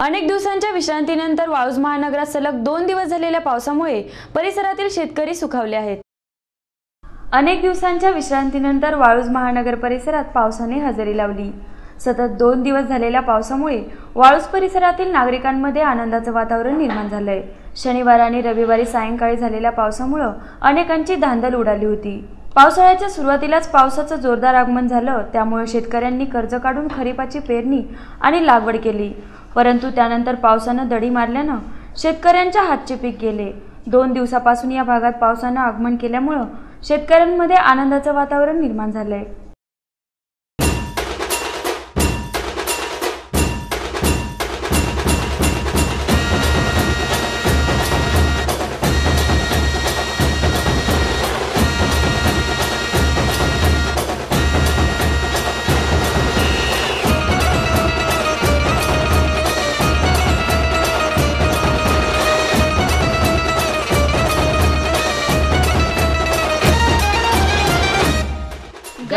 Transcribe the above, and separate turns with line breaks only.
अनेक दिवसांच्या विश्रांतीनंतर वाळूज महानगरात सलग दोन दिवस झालेल्या पावसामुळे परिसरातील शेतकरी सुखावले आहेत. अनेक दिवसांच्या विश्रांतीनंतर वाळूज महानगर परिसरात पावसाने हजेरी लावली. सतत दोन दिवस झालेल्या पावसामुळे वाळूज परिसरातील नागरिकांमध्ये आनंदाचं वातावरण निर्माण झालंय. शनिवार आणि रविवारी सायंकाळी झालेल्या पावसामुळं अनेकांची धांदल उडाली होती. पावसाळ्याच्या सुरुवातीलाच पावसाचं जोरदार आगमन झालं. त्यामुळे शेतकऱ्यांनी कर्ज काढून खरीपाची पेरणी आणि लागवड केली. परंतु त्यानंतर पावसानं दडी मारल्यानं शेतकऱ्यांच्या हातचे पीक गेले. दोन दिवसापासून या भागात पावसानं आगमन केल्यामुळं शेतकऱ्यांमध्ये आनंदाचं वातावरण निर्माण झालंय.